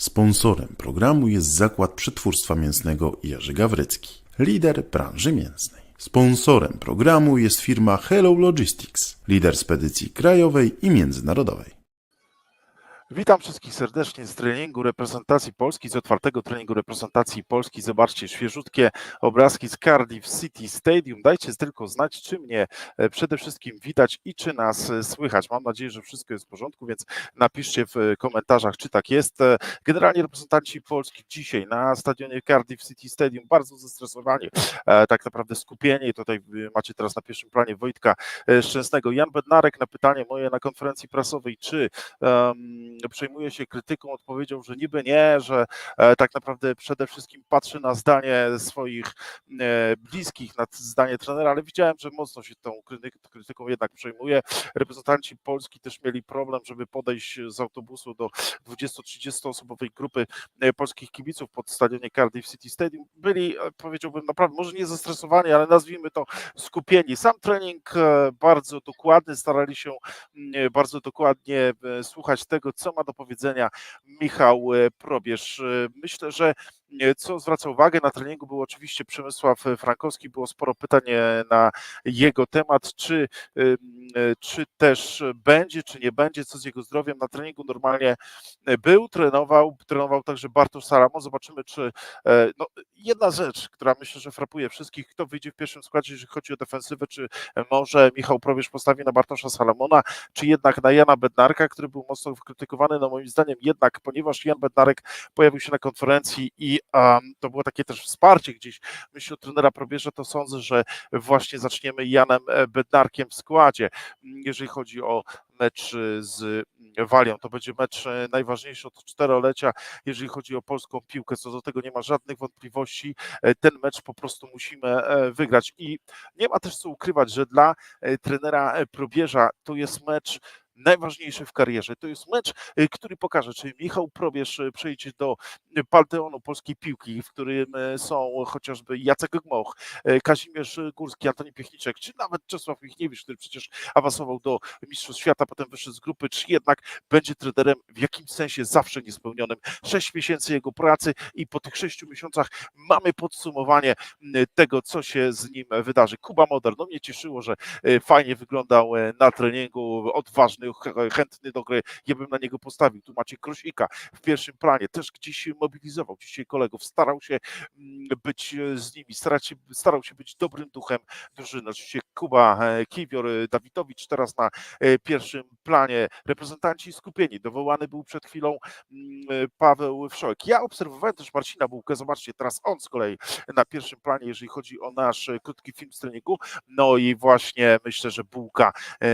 Sponsorem programu jest Zakład Przetwórstwa Mięsnego Jerzy Gawrycki, lider branży mięsnej. Sponsorem programu jest firma Hello Logistics, lider spedycji krajowej i międzynarodowej. Witam wszystkich serdecznie z treningu reprezentacji Polski, z otwartego treningu reprezentacji Polski. Zobaczcie, świeżutkie obrazki z Cardiff City Stadium. Dajcie tylko znać, czy mnie e, przede wszystkim widać i czy nas e, słychać. Mam nadzieję, że wszystko jest w porządku, więc napiszcie w e, komentarzach, czy tak jest. Generalnie reprezentanci Polski dzisiaj na stadionie Cardiff City Stadium bardzo zestresowani, tak naprawdę skupieni. I Tutaj macie teraz na pierwszym planie Wojtka Szczęsnego. Jan Bednarek na pytanie moje na konferencji prasowej, czy em, przejmuje się krytyką, odpowiedział, że niby nie, że e, tak naprawdę przede wszystkim patrzy na zdanie swoich e, bliskich, na zdanie trenera, ale widziałem, że mocno się tą kryty- krytyką jednak przejmuje. Reprezentanci Polski też mieli problem, żeby podejść z autobusu do 20-30 osobowej grupy e, polskich kibiców pod stadionie Cardiff City Stadium. Byli, powiedziałbym, naprawdę może nie zestresowani, ale nazwijmy to skupieni. Sam trening bardzo dokładny, starali się mm, bardzo dokładnie słuchać tego, co ma do powiedzenia Michał e, Probierz. E, Myślę, że co zwraca uwagę na treningu był oczywiście Przemysław e, Frankowski, było sporo pytań e, na jego temat, czy, e, czy też będzie, czy nie będzie, co z jego zdrowiem. Na treningu normalnie e, był, trenował, trenował także Bartosz Salamo. Zobaczymy, czy e, no, jedna rzecz, która myślę, że frapuje wszystkich, kto wyjdzie w pierwszym składzie, jeżeli chodzi o defensywę, czy może Michał Probierz postawi na Bartosza Salamona, czy jednak na Jana Bednarka, który był mocno krytykowany, no moim zdaniem jednak, ponieważ Jan Bednarek pojawił się na konferencji i um, to było takie też wsparcie gdzieś, myślę o trenera Probierza, to sądzę, że właśnie zaczniemy Janem e, Bednarkiem w składzie, Mm, jeżeli chodzi o mecz e, z Walią. To będzie mecz e, najważniejszy od czterolecia, jeżeli chodzi o polską piłkę. Co do tego nie ma żadnych wątpliwości. Ten mecz po prostu musimy wygrać. I nie ma też co ukrywać, że dla trenera Probierza to jest mecz najważniejszy w karierze. To jest mecz, e, który pokaże, czy Michał Probierz e, przejdzie do e, panteonu polskiej piłki, w którym są chociażby Jacek Gmoch, Kazimierz Górski, Antoni Piechniczek, czy nawet Czesław Michniewicz, który przecież awansował do Mistrzostw Świata, potem wyszedł z grupy, czy jednak będzie trenerem w jakimś sensie zawsze niespełnionym. Sześć miesięcy jego pracy i po tych sześciu miesiącach mamy podsumowanie tego, co się z nim wydarzy. Kuba Moder, no mnie cieszyło, że fajnie wyglądał na treningu, odważny, chętny do gry. Ja bym na niego postawił. Tu macie Krosika w pierwszym planie, też gdzieś mobilizował, dzisiaj kolegów, starał się mm, być e, z nimi, starać się, starał się być dobrym duchem drużyny. Oczywiście Kuba e, Kiwior, e, Dawidowicz teraz na pierwszym planie, reprezentanci skupieni. Dowołany był przed chwilą mm, e, Paweł Wszołek. Ja obserwowałem też Marcina Bułkę, zobaczcie, teraz on z kolei na pierwszym planie, jeżeli chodzi o nasz e, krótki film z treningu. No i właśnie myślę, że Bułka, e,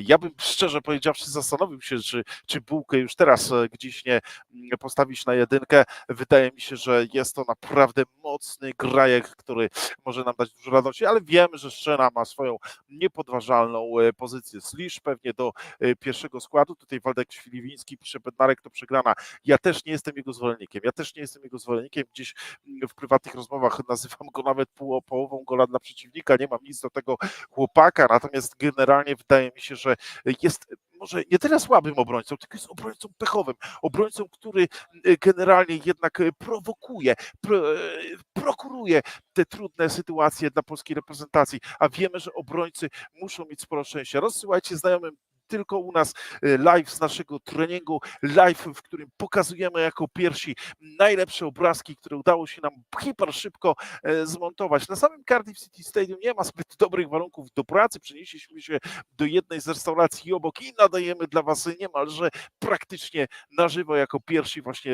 ja bym szczerze powiedziawszy zastanowił się, czy, czy Bułkę już teraz gdzieś nie mm, postawić na jedynkę. Wydaje mi się, że jest to naprawdę mocny grajek, który może nam dać dużo radości, ale wiemy, że Szczena ma swoją niepodważalną pozycję. Slisz pewnie do pierwszego składu. Tutaj Waldek Świliwiński pisze, Bednarek to przegrana. Ja też nie jestem jego zwolennikiem. Ja też nie jestem jego zwolennikiem. Gdzieś mm, w prywatnych rozmowach nazywam go nawet pół, połową gola dla przeciwnika. Nie mam nic do tego chłopaka, natomiast generalnie wydaje mi się, że jest może nie tyle słabym obrońcą, tylko jest obrońcą pechowym, obrońcą, który e, generalnie jednak e, prowokuje, pro, e, prokuruje te trudne sytuacje dla polskiej reprezentacji, a wiemy, że obrońcy muszą mieć sporo szczęścia. Rozsyłajcie znajomym tylko u nas e, live z naszego treningu, live, w którym pokazujemy jako pierwsi najlepsze obrazki, które udało się nam hiper szybko e, zmontować. Na samym Cardiff City Stadium nie ma zbyt dobrych warunków do pracy. Przenieśliśmy się do jednej z restauracji obok i nadajemy dla Was niemalże praktycznie na żywo jako pierwsi właśnie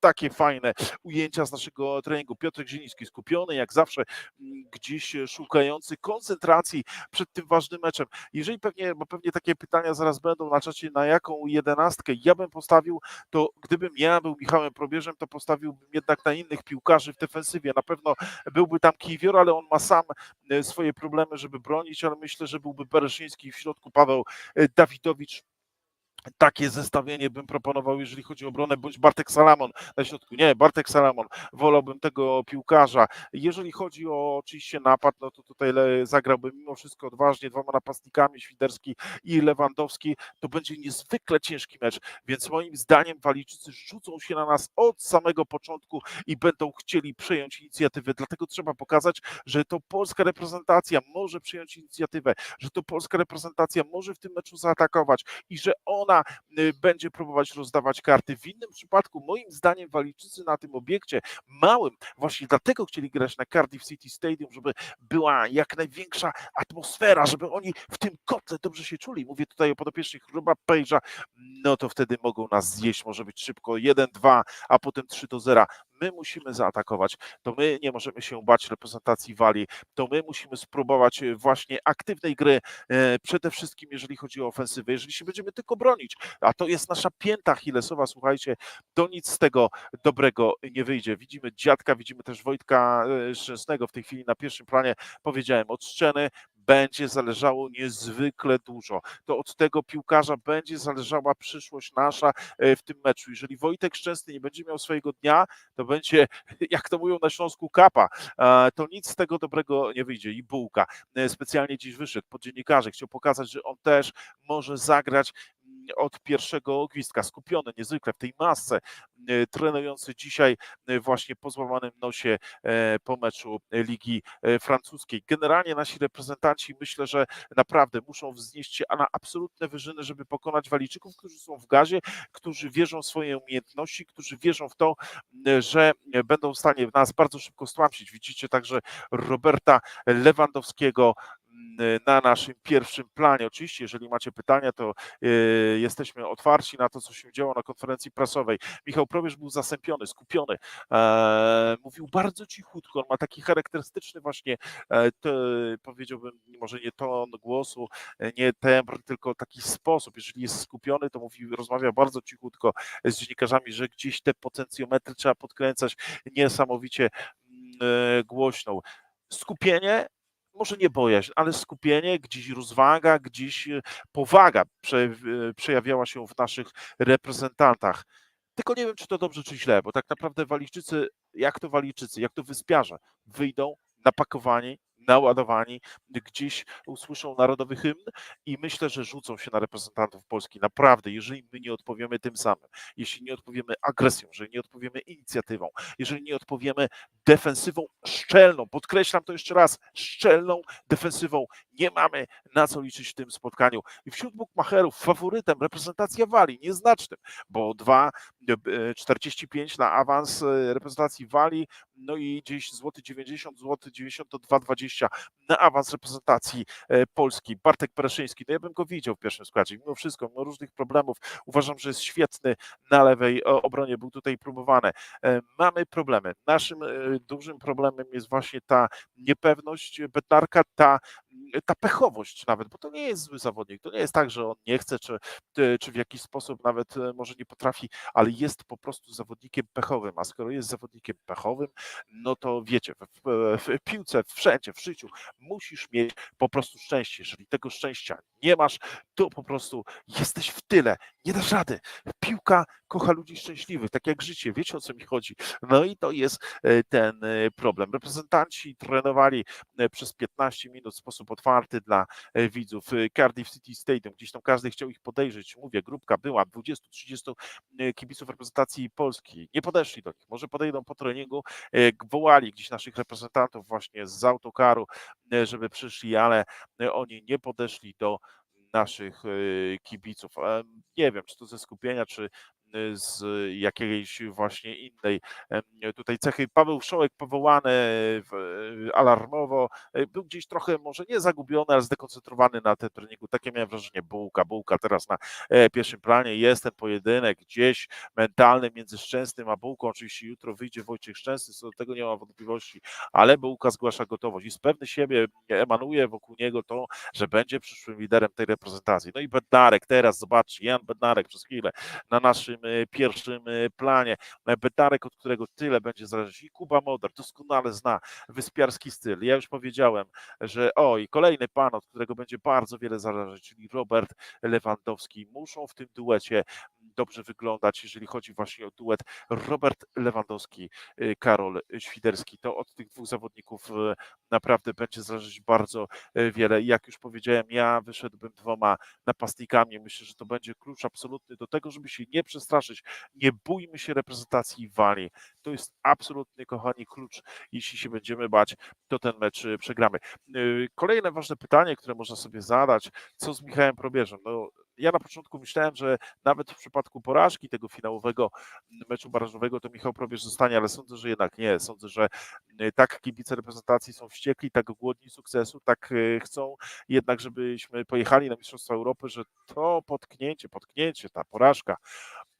takie fajne ujęcia z naszego treningu. Piotrek Zieliński skupiony jak zawsze m, gdzieś e, szukający koncentracji przed tym ważnym meczem. Jeżeli pewnie, bo pewnie takie pytania zaraz będą na czacie, na jaką jedenastkę ja bym postawił, to gdybym ja był Michałem Probierzem, to postawiłbym jednak na innych piłkarzy w defensywie. Na pewno byłby tam Kiwior, ale on ma sam e, swoje problemy, żeby bronić, ale myślę, że byłby Bereszyński w środku Paweł e, Dawidowicz takie zestawienie bym proponował, jeżeli chodzi o obronę, bądź Bartek Salamon na środku. Nie, Bartek Salamon, wolałbym tego piłkarza. Jeżeli chodzi o oczywiście napad, no to tutaj zagrałbym mimo wszystko odważnie dwoma napastnikami, Świderski i Lewandowski. To będzie niezwykle ciężki mecz, więc moim zdaniem Walijczycy rzucą się na nas od samego początku i będą chcieli przejąć inicjatywę. Dlatego trzeba pokazać, że to polska reprezentacja może przejąć inicjatywę, że to polska reprezentacja może w tym meczu zaatakować i że y, będzie próbować rozdawać karty. W innym przypadku, moim zdaniem, Walijczycy na tym obiekcie małym, właśnie dlatego chcieli grać na Cardiff City Stadium, żeby była jak największa atmosfera, żeby oni w tym kotle dobrze się czuli. Mówię tutaj o podopiecznych Roba Pejża, no to wtedy mogą nas zjeść, może być szybko 1-2, a potem 3 do 0. My musimy zaatakować. To my nie możemy się bać reprezentacji Walii. To my musimy spróbować e, właśnie aktywnej gry, e, przede wszystkim jeżeli chodzi o ofensywę. Jeżeli się będziemy tylko bronić, a to jest nasza pięta Achillesowa, słuchajcie, to nic z tego dobrego nie wyjdzie. Widzimy dziadka, widzimy też Wojtka e, Szczęsnego w tej chwili na pierwszym planie. Powiedziałem, od będzie zależało niezwykle dużo. To od tego piłkarza będzie zależała przyszłość nasza e, w tym meczu. Jeżeli Wojtek Szczęsny nie będzie miał swojego dnia, to będzie, jak to mówią na Śląsku, kapa. To nic z tego dobrego nie wyjdzie. I bułka e, specjalnie dziś wyszedł pod dziennikarzy. Chciał pokazać, że on też może zagrać od pierwszego gwizdka, skupiony niezwykle w tej masce, e, trenujący dzisiaj e, właśnie po złamanym nosie e, po meczu Ligi e, Francuskiej. Generalnie nasi reprezentanci myślę, że naprawdę muszą wznieść się na absolutne wyżyny, żeby pokonać Walijczyków, którzy są w gazie, którzy wierzą w swoje umiejętności, którzy wierzą w to, m, że będą w stanie nas bardzo szybko stłamsić. Widzicie także Roberta Lewandowskiego na naszym pierwszym planie. Oczywiście, jeżeli macie pytania, to e, jesteśmy otwarci na to, co się działo na konferencji prasowej. Michał Probierz był zasępiony, skupiony, e, mówił bardzo cichutko, on ma taki charakterystyczny właśnie, e, powiedziałbym, może nie ton głosu, e, nie tembr, tylko taki sposób. Jeżeli jest skupiony, to mówi, rozmawia bardzo cichutko z dziennikarzami, że gdzieś te potencjometry trzeba podkręcać niesamowicie mm, głośną. Skupienie może nie bojaźń, ale skupienie, gdzieś rozwaga, gdzieś e, powaga e, przejawiała się w naszych reprezentantach. Tylko nie wiem, czy to dobrze, czy źle, bo tak naprawdę Walijczycy, jak to Walijczycy, jak to wyspiarze, wyjdą napakowani, naładowani, gdzieś usłyszą narodowy hymn i myślę, że rzucą się na reprezentantów Polski. Naprawdę, jeżeli my nie odpowiemy tym samym, jeśli nie odpowiemy agresją, jeżeli nie odpowiemy inicjatywą, jeżeli nie odpowiemy defensywą szczelną, podkreślam to jeszcze raz, szczelną defensywą, nie mamy na co liczyć w tym spotkaniu. I wśród bookmacherów faworytem reprezentacja Walii, nieznacznym, bo 2,45 na awans e, reprezentacji Walii, no i gdzieś złoty 90, złoty 90 to 2,20 na awans reprezentacji e, Polski. Bartek Pereszyński, no ja bym go widział w pierwszym składzie, mimo wszystko, mimo różnych problemów, uważam, że jest świetny na lewej obronie, był tutaj próbowany. E, Mamy problemy. Naszym e, dużym problemem jest właśnie ta niepewność Bednarka, ta, ta pechowość nawet, bo to nie jest zły zawodnik, to nie jest tak, że on nie chce, czy, czy- w jakiś sposób nawet e, może nie potrafi, ale jest po prostu zawodnikiem pechowym, a skoro jest zawodnikiem pechowym, no to wiecie, w, w, w piłce, wszędzie, w życiu musisz mieć po prostu szczęście. Jeżeli tego szczęścia nie masz, to po prostu jesteś w tyle, nie dasz rady. Piłka kocha ludzi szczęśliwych, tak jak życie, wiecie o co mi chodzi. No i to jest e, ten e, problem. Reprezentanci trenowali e, przez 15 minut w sposób otwarty dla widzów. Cardiff City Stadium, gdzieś tam każdy chciał ich podejrzeć. Mówię, grupka była 20-30 e, kibiców reprezentacji Polski. Nie podeszli do nich. Może podejdą po treningu, wołali gdzieś naszych reprezentantów właśnie z autokaru, żeby przyszli, ale oni nie podeszli do naszych e, kibiców. Nie wiem, czy to ze skupienia, czy z jakiejś właśnie innej tutaj cechy. Paweł Szołek powołany alarmowo, e, był gdzieś trochę może nie zagubiony, ale zdekoncentrowany na tym treningu. Takie miałem wrażenie, bułka, bułka teraz na e, pierwszym planie. Jest ten pojedynek gdzieś mentalny między Szczęsnym a Bułką. Oczywiście jutro wyjdzie Wojciech Szczęsny, co do tego nie ma wątpliwości, ale Bułka zgłasza gotowość i z pewny siebie emanuje wokół niego to, że będzie przyszłym liderem tej reprezentacji. No i Bednarek teraz, zobaczcie, Jan Bednarek przez chwilę na naszym tym e, pierwszym e, planie. Bednarek, od którego tyle będzie zależeć i Kuba Modar doskonale zna wyspiarski styl. Ja już powiedziałem, że o i kolejny pan, od którego będzie bardzo wiele zależeć, czyli Robert Lewandowski. Muszą w tym duecie dobrze wyglądać, jeżeli chodzi właśnie o duet Robert Lewandowski, y, Karol Świderski. To od tych dwóch zawodników y, naprawdę będzie zależeć bardzo y, wiele. Jak już powiedziałem, ja wyszedłbym dwoma napastnikami. Myślę, że to będzie klucz absolutny do tego, żeby się nie przestraszyć. Nie bójmy się reprezentacji Walii. To jest absolutny, kochani, klucz. Jeśli się będziemy bać, to ten mecz przegramy. Kolejne ważne pytanie, które można sobie zadać, co z Michałem Probierzem? No, ja na początku myślałem, że nawet w przypadku porażki tego finałowego meczu barażowego, to Michał Probierz zostanie, ale sądzę, że jednak nie. Sądzę, że y, tak kibice reprezentacji są wściekli, tak głodni sukcesu, tak y, chcą jednak, żebyśmy pojechali na Mistrzostwa Europy, że to potknięcie, potknięcie, ta porażka,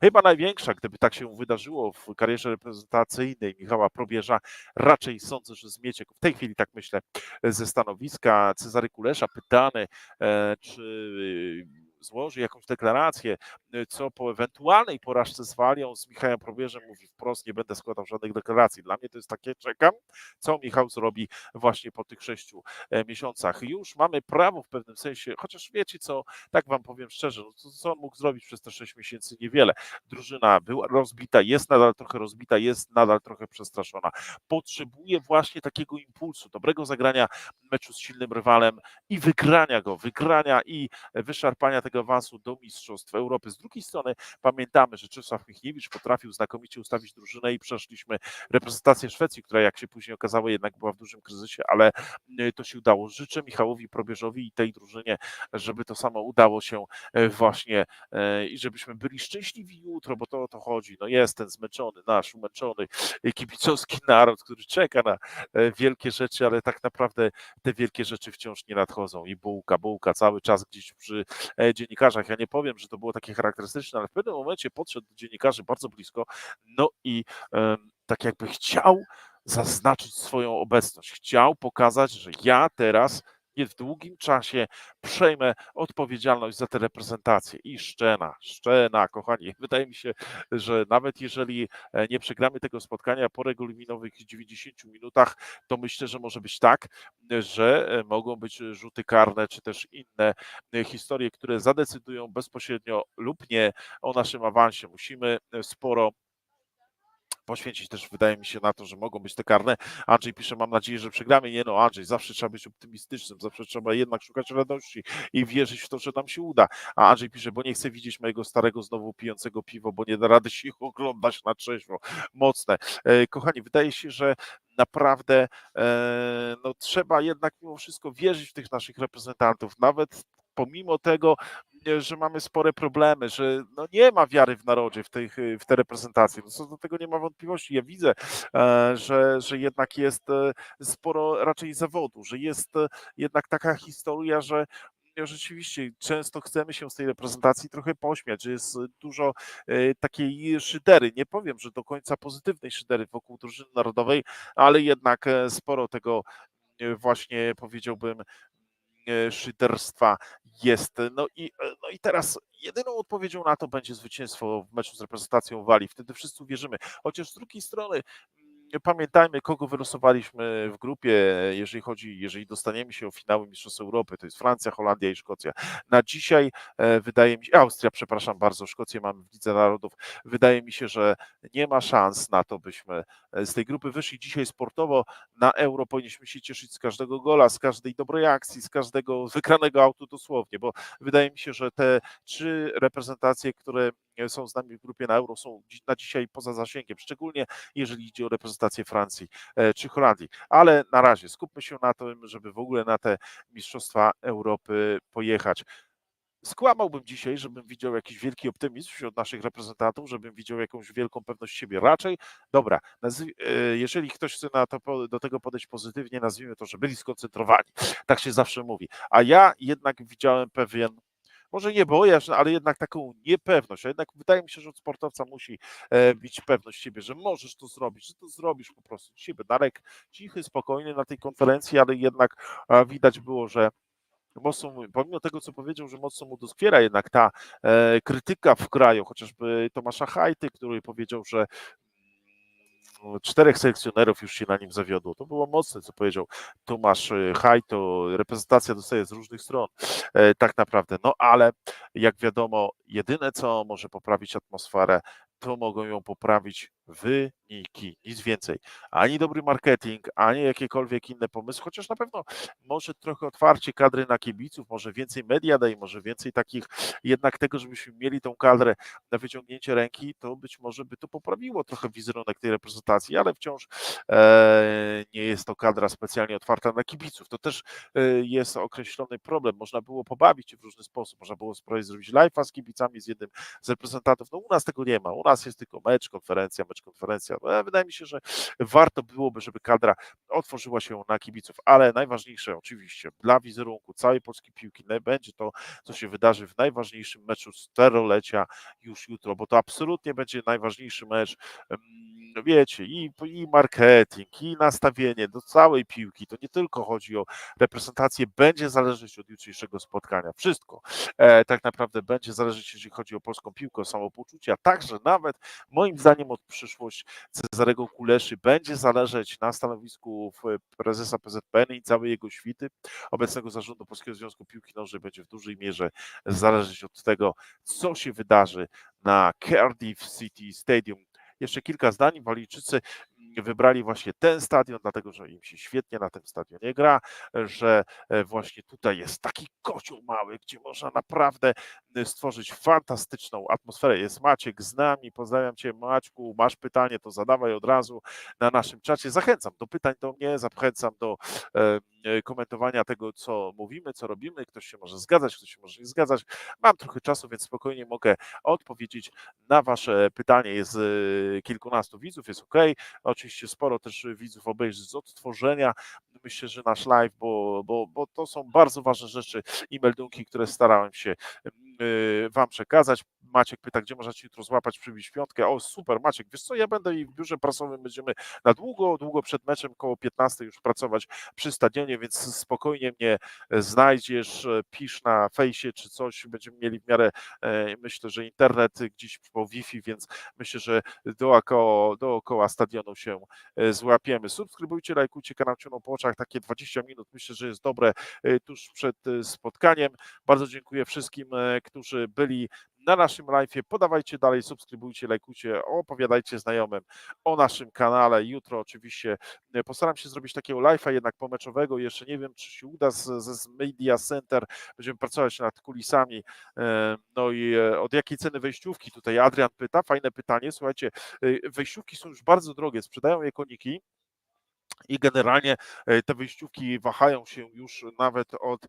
chyba największa, gdyby tak się wydarzyło w karierze reprezentacyjnej Michała Probierza, raczej sądzę, że zmiecie, w tej chwili tak myślę, ze stanowiska Cezary Kulesza, pytany, e, czy y, złoży jakąś deklarację, y, co po ewentualnej porażce z Walią, z Michałem Probierzem mówi wprost, nie będę składał żadnych deklaracji. Dla mnie to jest takie, czekam, co Michał zrobi właśnie po tych sześciu e, miesiącach. Już mamy prawo w pewnym sensie, chociaż wiecie co, tak wam powiem szczerze, no co, co on mógł zrobić przez te sześć miesięcy? Niewiele. Drużyna była rozbita, jest nadal trochę rozbita, jest nadal trochę przestraszona. Potrzebuje właśnie takiego impulsu, dobrego zagrania meczu z silnym rywalem i wygrania go, wygrania i wyszarpania tego awansu do Mistrzostw Europy. Z drugiej strony pamiętamy, że Czesław Michniewicz potrafił znakomicie ustawić drużynę i przeszliśmy reprezentację Szwecji, która jak się później okazało jednak była w dużym kryzysie, ale y, to się udało. Życzę Michałowi Probierzowi i tej drużynie, żeby to samo udało się e, właśnie e, i żebyśmy byli szczęśliwi jutro, bo to o to chodzi. No jest ten zmęczony, nasz umęczony e, kibicowski naród, który czeka na e, wielkie rzeczy, ale tak naprawdę te wielkie rzeczy wciąż nie nadchodzą i bułka, bułka cały czas gdzieś przy e, dziennikarzach. Ja nie powiem, że to było takie charakterystyczne, ale w pewnym momencie podszedł do dziennikarzy bardzo blisko, no i tak jakby chciał zaznaczyć swoją obecność, chciał pokazać, że ja teraz w długim czasie przejmę odpowiedzialność za tę reprezentację. I szczena, szczena, kochani. Wydaje mi się, że nawet jeżeli e, nie przegramy tego spotkania po regulaminowych 90 minutach, to myślę, że może być tak, że e, mogą być rzuty karne, czy też inne e, historie, które zadecydują bezpośrednio lub nie o naszym awansie. Musimy sporo poświęcić też, wydaje mi się, na to, że mogą być te karne. Andrzej pisze, mam nadzieję, że przegramy. Nie no, Andrzej, zawsze trzeba być optymistycznym, zawsze trzeba jednak szukać radości i wierzyć w to, że nam się uda. A Andrzej pisze, bo nie chcę widzieć mojego starego znowu pijącego piwo, bo nie da rady się oglądać na trzeźwo. Mocne. E, Kochani, wydaje się, że naprawdę e, no, trzeba jednak mimo wszystko wierzyć w tych naszych reprezentantów, nawet pomimo tego, e, że mamy spore problemy, że no nie ma wiary w narodzie, w, tych, w te reprezentacje. No co do tego nie ma wątpliwości. Ja widzę, e, że, że jednak jest e, sporo raczej zawodu, że jest e, jednak taka historia, że rzeczywiście często chcemy się z tej reprezentacji trochę pośmiać, że jest dużo e, takiej szydery. Nie powiem, że do końca pozytywnej szydery wokół drużyny narodowej, ale jednak e, sporo tego e, właśnie powiedziałbym e, szyderstwa jest. No i, e, no i teraz jedyną odpowiedzią na to będzie zwycięstwo w meczu z reprezentacją Walii. Wtedy wszyscy uwierzymy. Chociaż z drugiej strony pamiętajmy, kogo wylosowaliśmy w grupie, jeżeli chodzi, jeżeli dostaniemy się o finały Mistrzostw Europy, to jest Francja, Holandia i Szkocja. Na dzisiaj e, wydaje mi się, Austria, przepraszam bardzo, Szkocję mamy w Lidze Narodów. Wydaje mi się, że nie ma szans na to, byśmy e, z tej grupy wyszli dzisiaj sportowo. Na Euro powinniśmy się cieszyć z każdego gola, z każdej dobrej akcji, z każdego wygranego autu dosłownie, bo wydaje mi się, że te trzy reprezentacje, które są z nami w grupie na Euro, są na dzisiaj poza zasięgiem, szczególnie jeżeli idzie o reprezentację Francji e, czy Holandii. Ale na razie skupmy się na tym, żeby w ogóle na te Mistrzostwa Europy pojechać. Skłamałbym dzisiaj, żebym widział jakiś wielki optymizm wśród naszych reprezentantów, żebym widział jakąś wielką pewność siebie. Raczej, dobra, e, jeżeli ktoś chce to, do tego podejść pozytywnie, nazwijmy to, że byli skoncentrowani. Tak się zawsze mówi. A ja jednak widziałem pewien może nie boję, ale jednak taką niepewność. A jednak wydaje mi się, że od sportowca musi e, mieć pewność siebie, że możesz to zrobić, że to zrobisz po prostu. Dzisiaj Bednarek cichy, spokojny na tej konferencji, ale jednak e, widać było, że mocno, pomimo tego, co powiedział, że mocno mu doskwiera jednak ta e, krytyka w kraju, chociażby Tomasza Hajty, który powiedział, że czterech selekcjonerów już się na nim zawiodło. To było mocne, co powiedział Tomasz e, Hajto. Reprezentacja dostaje z różnych stron, e, tak naprawdę. No ale jak wiadomo, jedyne, co może poprawić atmosferę, to mogą ją poprawić wyniki, nic więcej. Ani dobry marketing, ani jakiekolwiek inne pomysły, chociaż na pewno może trochę otwarcie kadry na kibiców, może więcej media daj, może więcej takich jednak tego, żebyśmy mieli tą kadrę na wyciągnięcie ręki, to być może by to poprawiło trochę wizerunek tej reprezentacji, ale wciąż e, nie jest to kadra specjalnie otwarta na kibiców. To też e, jest określony problem. Można było pobawić się w różny sposób, można było spróbować zrobić live'a z kibicami, z jednym z reprezentantów. No u nas tego nie ma. U nas jest tylko mecz, konferencja, mecz, konferencja. No, wydaje mi się, że warto byłoby, żeby kadra otworzyła się na kibiców, ale najważniejsze oczywiście dla wizerunku całej polskiej piłki będzie to, co się wydarzy w najważniejszym meczu sterolecia już jutro, bo to absolutnie będzie najważniejszy mecz. em, Wiecie, i, i marketing, i nastawienie do całej piłki. To nie tylko chodzi o reprezentację, będzie zależeć od jutrzejszego spotkania. Wszystko e, tak naprawdę będzie zależeć, jeżeli chodzi o polską piłkę, o samopoczucie, a także nawet moim zdaniem od przyszłość Cezarego Kuleszy będzie zależeć na stanowisku prezesa PZPN i całej jego świty, obecnego zarządu Polskiego Związku Piłki Nożnej będzie w dużej mierze zależeć od tego, co się wydarzy na Cardiff City Stadium. Jeszcze kilka zdań. Walijczycy wybrali właśnie ten stadion, dlatego że im się świetnie na tym stadionie gra, że e, właśnie tutaj jest taki kocioł mały, gdzie można naprawdę e, stworzyć fantastyczną atmosferę. Jest Maciek z nami, pozdrawiam Cię Maćku, masz pytanie, to zadawaj od razu na naszym czacie. Zachęcam do pytań do mnie, zachęcam do e, komentowania tego, co mówimy, co robimy. Ktoś się może zgadzać, ktoś się może nie zgadzać. Mam trochę czasu, więc spokojnie mogę odpowiedzieć na Wasze pytanie. Jest e, kilkunastu widzów, jest ok. Oczywiście sporo też widzów obejrzy z odtworzenia. Myślę, że nasz live, bo, bo, bo to są bardzo ważne rzeczy i meldunki, które starałem się y, Wam przekazać. Maciek pyta, gdzie można Ci jutro złapać, przybić piątkę. O, super, Maciek, wiesz co, ja będę i w biurze prasowym będziemy na długo, długo przed meczem, koło 15 już pracować przy stadionie, więc spokojnie mnie znajdziesz, e, pisz na fejsie czy coś, będziemy mieli w miarę, e, myślę, że internet gdzieś po Wi-Fi, więc myślę, że dookoła, dookoła stadionu się e, złapiemy. Subskrybujcie, lajkujcie kanał Cioną po oczach, takie 20 minut myślę, że jest dobre e, tuż przed e, spotkaniem. Bardzo dziękuję wszystkim, e, którzy byli na naszym live'ie. Podawajcie dalej, subskrybujcie, lajkujcie, opowiadajcie znajomym o naszym kanale. Jutro oczywiście e, postaram się zrobić takiego live'a jednak pomeczowego. Jeszcze nie wiem, czy się uda z, z, Media Center. Będziemy pracować nad kulisami. E, No i e, od jakiej ceny wejściówki? Tutaj Adrian pyta, fajne pytanie. Słuchajcie, wejściówki są już bardzo drogie, sprzedają je koniki. I generalnie te wyjściówki wahają się już nawet od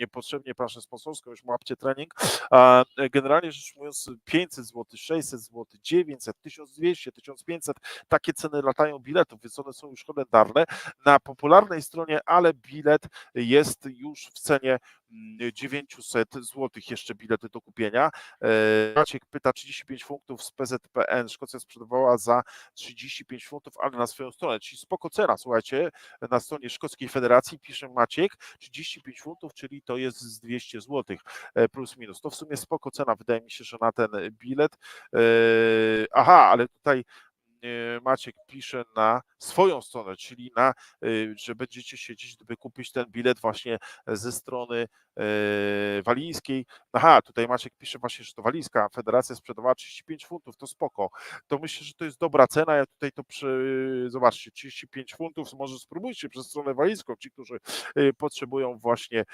Niepotrzebnie planszę sponsorską, już łapcie trening. E, generalnie rzecz mówiąc 500 zł, 600 zł, 900, 1200, 1500, takie ceny latają biletów, więc one są już kalendarne. Na popularnej stronie, ale bilet jest już w cenie 900 zł, jeszcze bilety do kupienia. E, Maciek pyta 35 funtów z PZPN, Szkocja sprzedawała za 35 funtów, ale na swoją stronę, czyli spoko cena, słuchajcie, na stronie Szkockiej Federacji pisze Maciek, 35 funtów, czyli to jest z 200 zł e, plus minus. To w sumie spoko cena, wydaje mi się, że na ten bilet. E, Aha, ale tutaj Maciek pisze na swoją stronę, czyli na, e, że będziecie siedzieć, gdyby kupić ten bilet właśnie ze strony e, walijskiej. Aha, tutaj Maciek pisze właśnie, że to walijska federacja sprzedawała 35 funtów, to spoko. To myślę, że to jest dobra cena. Ja tutaj to przy, zobaczcie, 35 funtów, może spróbujcie przez stronę walijską, ci, którzy e, potrzebują właśnie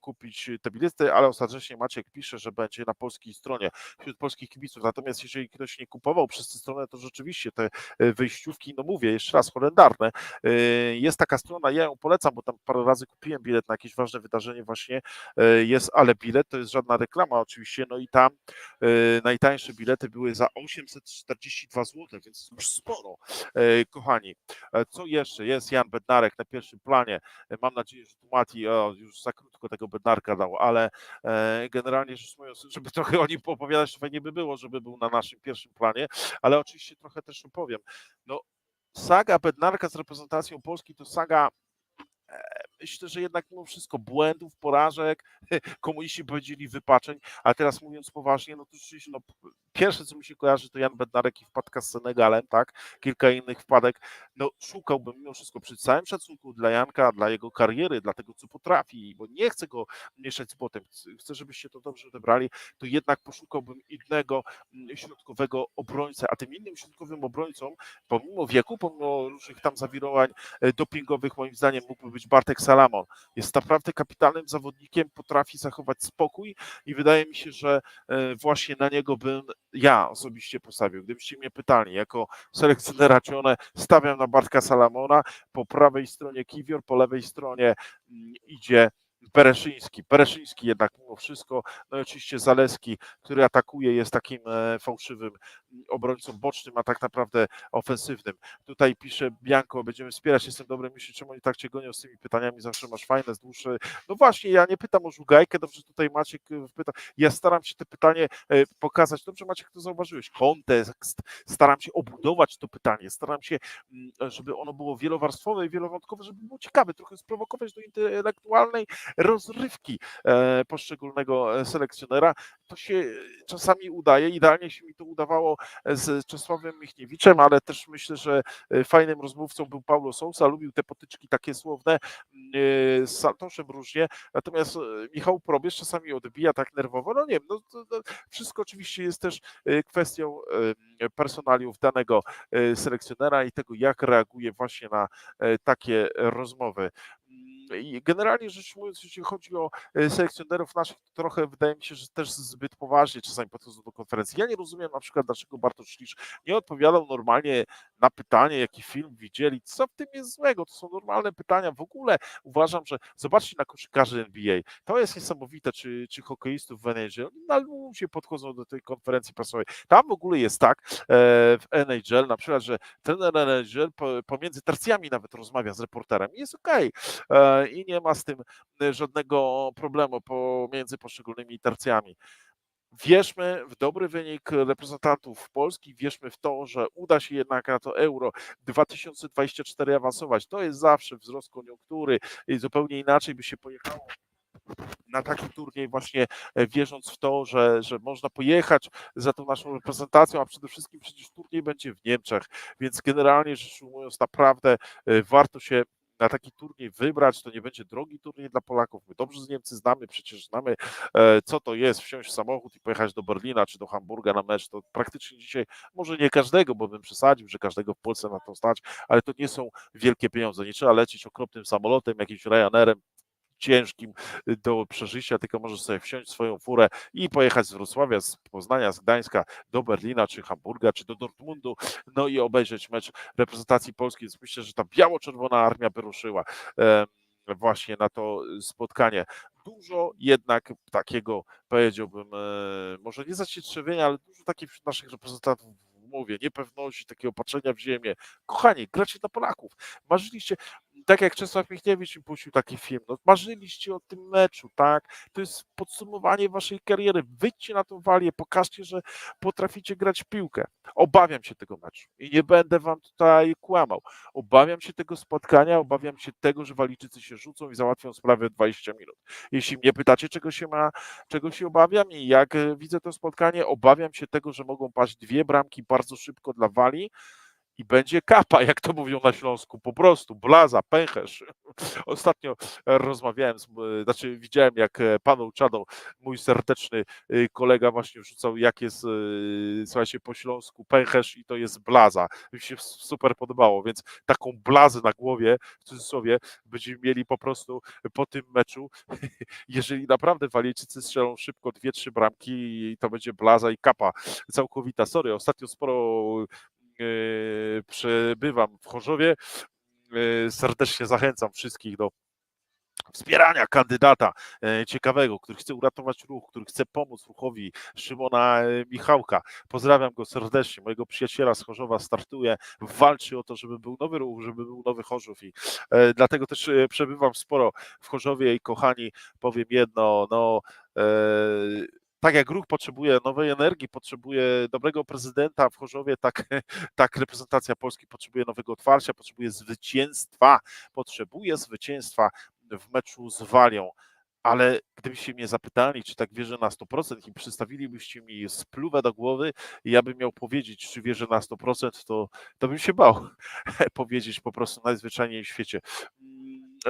kupić te bilety, ale ostatecznie Maciek pisze, że będzie na polskiej stronie wśród polskich kibiców. Natomiast jeżeli ktoś nie kupował przez tę stronę, to rzeczywiście te e, wyjściówki, no mówię jeszcze raz, kalendarne. E, Jest taka strona, ja ją polecam, bo tam parę razy kupiłem bilet na jakieś ważne wydarzenie właśnie e, jest, ale bilet to jest żadna reklama oczywiście, no i tam najtańsze bilety były za 842 zł, więc już sporo, kochani. Co jeszcze? Jest Jan Bednarek na pierwszym planie. Mam nadzieję, że tu Mati o, już za krótko tego Bednarka dał, ale generalnie rzecz mówiąc, żeby trochę o nim opowiadać, to fajnie by było, żeby był na naszym pierwszym planie, ale oczywiście trochę też opowiem. No, saga Bednarka z reprezentacją Polski to saga myślę, że jednak mimo wszystko błędów, porażek, komuniści powiedzieli wypaczeń, a teraz mówiąc poważnie, no to rzeczywiście no, pierwsze, co mi się kojarzy, to Jan Bednarek i wpadka z Senegalem, tak, kilka innych wpadek, no szukałbym mimo wszystko przy całym szacunku dla Janka, dla jego kariery, dla tego, co potrafi, bo nie chcę go mieszać z botem, chcę, żebyście to dobrze odebrali, to jednak poszukałbym innego mm, środkowego obrońcę, a tym innym środkowym obrońcą, pomimo wieku, pomimo różnych tam zawirowań e, dopingowych, moim zdaniem mógłby być Bartek Salamon. Jest naprawdę kapitalnym zawodnikiem, potrafi zachować spokój i wydaje mi się, że e, właśnie na niego bym ja osobiście postawił. Gdybyście mnie pytali, jako selekcjonera stawiam na Bartka Salamona, po prawej stronie Kiwior, po lewej stronie mm, idzie Bereszyński. Bereszyński jednak mimo wszystko, no i oczywiście Zaleski, który atakuje, jest takim e, fałszywym obrońcą bocznym, a tak naprawdę ofensywnym. Tutaj pisze Bianco, będziemy wspierać, jestem dobrym myśli, czemu oni tak cię gonią z tymi pytaniami, zawsze masz fajne, dłuższe. No właśnie, ja nie pytam o żugajkę, dobrze tutaj Maciek e, pyta, ja staram się te pytanie e, pokazać, dobrze Maciek, to zauważyłeś, kontekst, staram się obudować to pytanie, staram się, mm, żeby ono było wielowarstwowe i wielowątkowe, żeby było ciekawe, trochę sprowokować do intelektualnej rozrywki e, poszczególnego e, selekcjonera. To się czasami udaje, idealnie się mi to udawało z Czesławem Michniewiczem, ale też myślę, że e, fajnym rozmówcą był Paulo Sousa, lubił te potyczki takie słowne e, z Santoszem różnie, natomiast e, Michał Probierz czasami odbija tak nerwowo, no nie wiem, no, to, to wszystko oczywiście jest też e, kwestią e, personaliów danego e, selekcjonera i tego, jak reaguje właśnie na e, takie rozmowy. Generalnie rzecz mówiąc, jeśli chodzi o e, selekcjonerów naszych, to trochę wydaje mi się, że też zbyt poważnie czasami podchodzą do konferencji. Ja nie rozumiem na przykład, dlaczego Bartosz Szlisz nie odpowiadał normalnie na pytanie, jaki film widzieli. Co w tym jest złego? To są normalne pytania. W ogóle uważam, że zobaczcie na koszykarzy NBA. To jest niesamowite, czy, czy hokeistów w NHL. Oni na luzie podchodzą do tej konferencji prasowej. Tam w ogóle jest tak e, w NHL, na przykład, że trener NHL po- pomiędzy tercjami nawet rozmawia z reporterem i jest okej. E, I nie ma z tym e, żadnego problemu pomiędzy poszczególnymi tercjami. Wierzmy w dobry wynik reprezentantów Polski, wierzmy w to, że uda się jednak na to Euro 2024 awansować. To jest zawsze wzrost koniunktury i zupełnie inaczej by się pojechało na taki turniej właśnie e, wierząc w to, że, że można pojechać za tą naszą reprezentacją, a przede wszystkim przecież turniej będzie w Niemczech, więc generalnie rzecz ujmując naprawdę e, warto się na taki turniej wybrać, to nie będzie drogi turniej dla Polaków. My dobrze z Niemcy znamy, przecież znamy, e, co to jest wsiąść w samochód i pojechać do Berlina czy do Hamburga na mecz. To praktycznie dzisiaj, może nie każdego, bo bym przesadził, że każdego w Polsce na to stać, ale to nie są wielkie pieniądze. Nie trzeba lecieć okropnym samolotem, jakimś Ryanerem, ciężkim y, do przeżycia, tylko możesz sobie wsiąść swoją furę i pojechać z Wrocławia, z Poznania, z Gdańska do Berlina, czy Hamburga, czy do Dortmundu, no i obejrzeć mecz reprezentacji Polski. Więc myślę, że ta biało-czerwona armia by ruszyła em, właśnie na to spotkanie. Dużo jednak takiego, powiedziałbym, e, może nie zacietrzewienia, ale dużo takich wśród naszych reprezentantów mówię, niepewności, takiego patrzenia w ziemię. Kochani, gracie na Polaków. Marzyliście, tak jak Czesław Michniewicz mi puścił taki film, no, marzyliście o tym meczu, tak? To jest podsumowanie waszej kariery. Wyjdźcie na tą walię, pokażcie, że potraficie grać piłkę. Obawiam się tego meczu i nie będę wam tutaj kłamał. Obawiam się tego spotkania, obawiam się tego, że Walijczycy się rzucą i załatwią sprawę w 20 minut. Jeśli mnie pytacie, czego się ma, czego się obawiam i jak e, widzę to spotkanie, obawiam się tego, że mogą paść dwie bramki bardzo szybko dla Walii i będzie kapa, jak to mówią na Śląsku, po prostu, blaza, pęcherz. Ostatnio rozmawiałem, z, znaczy widziałem, jak e, Paweł Czadą, mój serdeczny e, kolega właśnie wrzucał, jak jest, e, słuchajcie, po śląsku pęcherz i to jest blaza. Mi się super podobało, więc taką blazę na głowie, w cudzysłowie, będziemy mieli po prostu po tym meczu. Jeżeli naprawdę Walijczycy strzelą szybko dwie, trzy bramki, to będzie blaza i kapa całkowita. Sorry, ostatnio sporo przebywam w Chorzowie. E, Serdecznie zachęcam wszystkich do wspierania kandydata e, ciekawego, który chce uratować ruch, który chce pomóc ruchowi Szymona e, Michałka. Pozdrawiam go serdecznie. Mojego przyjaciela z Chorzowa startuje, walczy o to, żeby był nowy ruch, żeby był nowy Chorzów i e, dlatego też przebywam sporo w Chorzowie i kochani, powiem jedno, no e, tak jak ruch potrzebuje nowej energii, potrzebuje dobrego prezydenta w Chorzowie, tak, tak reprezentacja Polski potrzebuje nowego otwarcia, potrzebuje zwycięstwa, potrzebuje zwycięstwa w meczu z Walią. Ale gdybyście mnie zapytali, czy tak wierzę na 100% i przystawilibyście mi spluwę do głowy, i ja bym miał powiedzieć, czy wierzę na 100%, to, to bym się bał powiedzieć po prostu najzwyczajniej w świecie.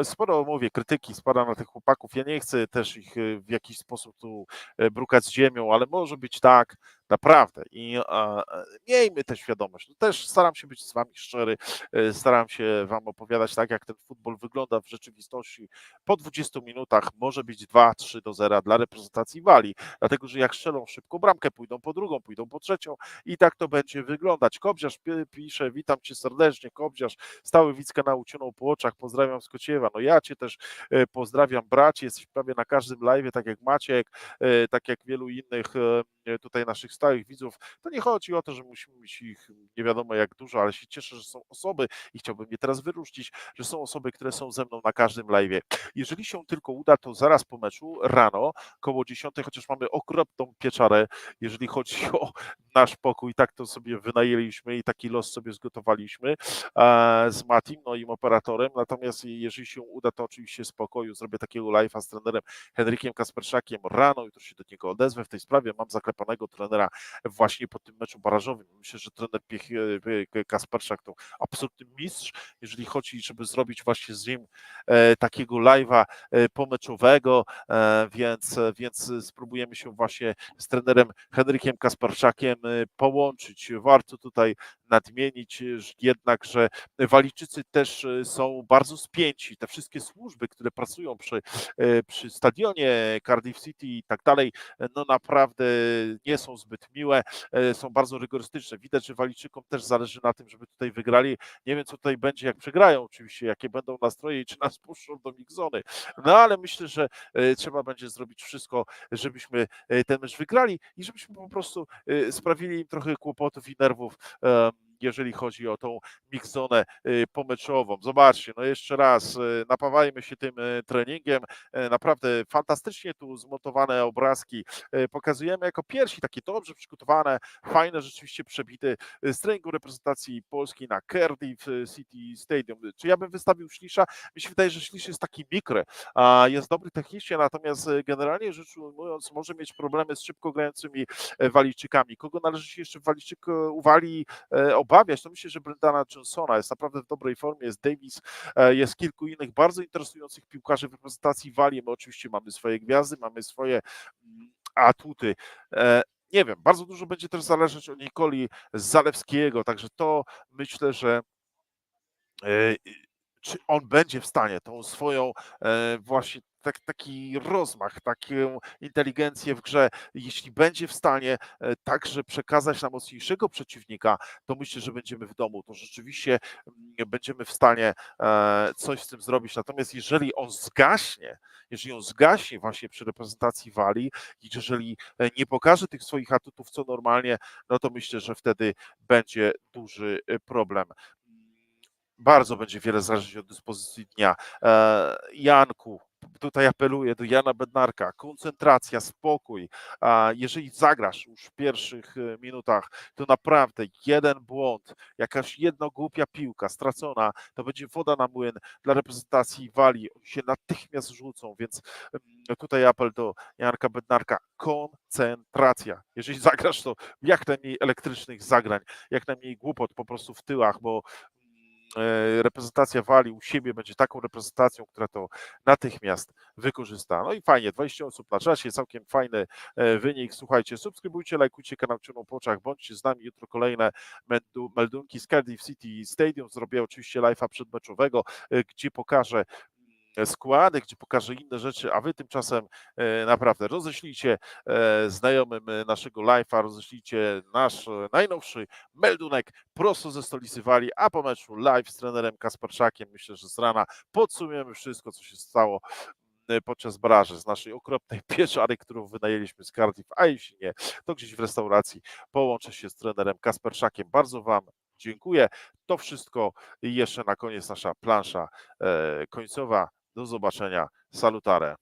Sporo mówię, krytyki spada na tych chłopaków. Ja nie chcę też ich e, w jakiś sposób tu e, brukać z ziemią, ale może być tak, naprawdę. I e, miejmy też świadomość. No też staram się być z wami szczery, e, staram się wam opowiadać tak, jak ten futbol wygląda w rzeczywistości. Po 20 minutach może być 2-3 do 0 dla reprezentacji Walii, dlatego że jak strzelą szybko bramkę, pójdą po drugą, pójdą po trzecią i tak to będzie wyglądać. Kobziarz pi- pisze, witam cię serdecznie, Kobziarz, stały widz kanału Cioną po oczach, pozdrawiam z Kociewa. No ja cię też e, pozdrawiam, bracie, jesteś prawie na każdym live, tak jak Maciek, e, tak jak wielu innych e, tutaj naszych stałych widzów. To nie chodzi o to, że musimy mieć ich nie wiadomo jak dużo, ale się cieszę, że są osoby i chciałbym je teraz wyróżnić, że są osoby, które są ze mną na każdym live. Jeżeli się tylko uda, to zaraz po meczu, rano, koło 10, chociaż mamy okropną pieczarę, jeżeli chodzi o nasz pokój, tak to sobie wynajęliśmy i taki los sobie zgotowaliśmy e, z Matim, moim operatorem. Natomiast jeżeli się uda, to oczywiście z pokoju zrobię takiego live'a z trenerem Henrykiem Kasperszakiem rano, jutro się do niego odezwę w tej sprawie. Mam zaklepanego trenera właśnie po tym meczu barażowym. Myślę, że trener Piech, e, Kasperszak to absolutny mistrz, jeżeli chodzi, żeby zrobić właśnie z nim e, takiego live'a e, pomeczowego, więc, więc spróbujemy się właśnie z trenerem Henrykiem Kasperszakiem e, połączyć. Warto tutaj nadmienić jednak, że Walijczycy też e, są bardzo spięci. Te wszystkie służby, które pracują przy, e, przy stadionie Cardiff City i tak dalej, e, no naprawdę nie są zbyt miłe, są bardzo rygorystyczne. Widać, że Walijczykom też zależy na tym, żeby tutaj wygrali. Nie wiem, co tutaj będzie, jak przegrają oczywiście, jakie będą nastroje i czy nas puszczą do mixzony. No ale myślę, że trzeba będzie zrobić wszystko, żebyśmy ten mecz wygrali i żebyśmy po prostu sprawili im trochę kłopotów i nerwów. Jeżeli chodzi o tą mixzonę y, pomeczową. Zobaczcie, no jeszcze raz, y, napawajmy się tym y, treningiem. E, Naprawdę fantastycznie tu zmontowane obrazki e, pokazujemy jako pierwsi, takie dobrze przygotowane, fajne rzeczywiście przebity z treningu reprezentacji Polski na Cardiff City Stadium. Czy ja bym wystawił Ślisza? Mi się wydaje, że Ślisz jest taki mikry, a jest dobry technicznie, natomiast generalnie rzecz ujmując może mieć problemy z szybko grającymi e, Walijczykami. Kogo należy się jeszcze w Walijczyk u Walii e, obawiać, to myślę, że Brendana Johnsona jest naprawdę w dobrej formie, jest Davis, e, jest kilku innych bardzo interesujących piłkarzy w reprezentacji Walii. My oczywiście mamy swoje gwiazdy, mamy swoje mm, atuty. E, Nie wiem, bardzo dużo będzie też zależeć od Nikoli Zalewskiego, także to myślę, że e, czy on będzie w stanie tą swoją właśnie tak, taki rozmach, taką inteligencję w grze, jeśli będzie w stanie e, także przekazać na mocniejszego przeciwnika, to myślę, że będziemy w domu. To rzeczywiście mm, będziemy w stanie e, coś z tym zrobić. Natomiast jeżeli on zgaśnie, jeżeli on zgaśnie właśnie przy reprezentacji Walii jeżeli e, nie pokaże tych swoich atutów, co normalnie, no to myślę, że wtedy będzie duży problem. Bardzo będzie wiele zależeć od dyspozycji dnia. Janku, tutaj apeluję do Jana Bednarka, koncentracja, spokój. A jeżeli zagrasz już w pierwszych e, minutach, to naprawdę jeden błąd, jakaś jedna głupia piłka stracona, to będzie woda na młyn dla reprezentacji Walii. Oni się natychmiast rzucą, więc mm, tutaj apel do Janka Bednarka, koncentracja. Jeżeli zagrasz, to jak najmniej elektrycznych zagrań, jak najmniej głupot po prostu w tyłach, bo reprezentacja Walii u siebie będzie taką reprezentacją, która to natychmiast wykorzysta. No i fajnie, 20 osób na czasie, całkiem fajny e, wynik. Słuchajcie, subskrybujcie, lajkujcie kanał Cioną po oczach, bądźcie z nami jutro kolejne meldu- meldunki z Cardiff City Stadium. Zrobię oczywiście live'a przedmeczowego, e, gdzie pokażę składy, gdzie pokażę inne rzeczy, a wy tymczasem e, naprawdę roześlijcie e, znajomym e, naszego live'a, roześlijcie nasz e, najnowszy meldunek prosto ze stolicy Walii, a po meczu live z trenerem Kasparszakiem, myślę, że z rana podsumujemy wszystko, co się stało podczas baraży z naszej okropnej pieczary, którą wynajęliśmy z Cardiff, a jeśli nie, to gdzieś w restauracji połączę się z trenerem Kasperszakiem. Bardzo Wam dziękuję. To wszystko i jeszcze na koniec nasza plansza e, końcowa. Do zobaczenia. Salutare.